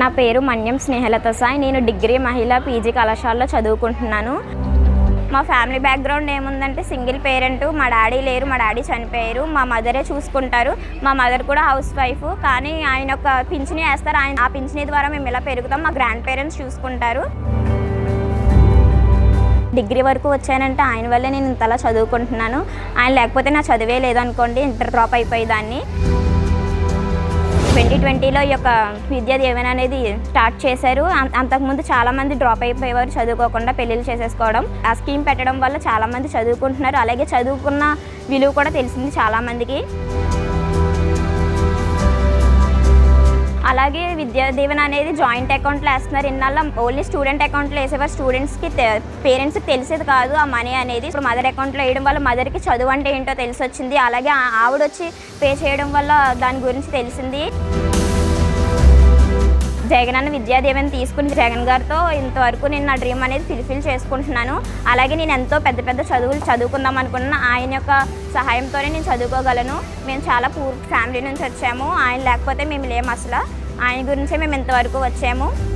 నా పేరు మన్యం స్నేహలత సాయి. నేను డిగ్రీ మహిళా పీజీ కళాశాలలో చదువుకుంటున్నాను. మా ఫ్యామిలీ బ్యాక్గ్రౌండ్ ఏముందంటే సింగిల్ పేరెంట్. మా డాడీ లేరు మా డాడీ చనిపోయారు. మా మదరే చూసుకుంటారు. మా మదర్ కూడా హౌస్ వైఫ్. కానీ ఆయన ఒక పింఛని వేస్తారు. ఆయన ఆ పింఛని ద్వారా మేము ఇలా పెరుగుతాం. మా గ్రాండ్ పేరెంట్స్ చూసుకుంటారు. డిగ్రీ వరకు వచ్చానంటే ఆయన వల్లే నేను ఇంతలా చదువుకుంటున్నాను. ఆయన లేకపోతే నా చదివే లేదనుకోండి. Inter drop అయిపోయేదాన్ని. ట్వంటీ ట్వంటీలో ఈ యొక్క విద్యా దీవెన అనేది స్టార్ట్ చేశారు. అం- అంతకుముందు చాలామంది డ్రాప్ అయిపోయేవారు చదువుకోకుండా పెళ్ళిళ్ళు చేసేసుకోవడం. ఆ స్కీమ్ పెట్టడం వల్ల చాలామంది చదువుకుంటున్నారు. అలాగే చదువుకున్న విలువ కూడా తెలిసింది చాలామందికి. అలాగే విద్యా దీవెన అనేది జాయింట్ అకౌంట్లో వేస్తున్నారు. ఇన్నాళ్ళ ఓన్లీ స్టూడెంట్ అకౌంట్లో వేసేవారు. స్టూడెంట్స్కి పేరెంట్స్కి తెలిసేది కాదు. ఆ మనీ అనేది ఇప్పుడు మదర్ అకౌంట్లో వేయడం వల్ల మదర్కి చదువు అంటే ఏంటో తెలిసి వచ్చింది అలాగే ఆ- ఆవిడ వచ్చి పే చేయడం వల్ల దాని గురించి తెలిసింది. జగన్ అన్న విద్యా దీవెన తీసుకుని జగన్ గారితో ఇంతవరకు నేను నా డ్రీమ్ అనేది ఫిల్ఫిల్ చేసుకుంటున్నాను. అలాగే నేను ఎంతో పెద్ద పెద్ద చదువులు చదువుకుందాం అనుకున్న. ఆయన యొక్క సహాయంతోనే నేను చదువుకోగలను. మేము చాలా పూర్ ఫ్యామిలీ నుంచి వచ్చాము. ఆయన లేకపోతే మేము లేము అసలు. ఆయన గురించే మేము ఇంతవరకు వచ్చాము.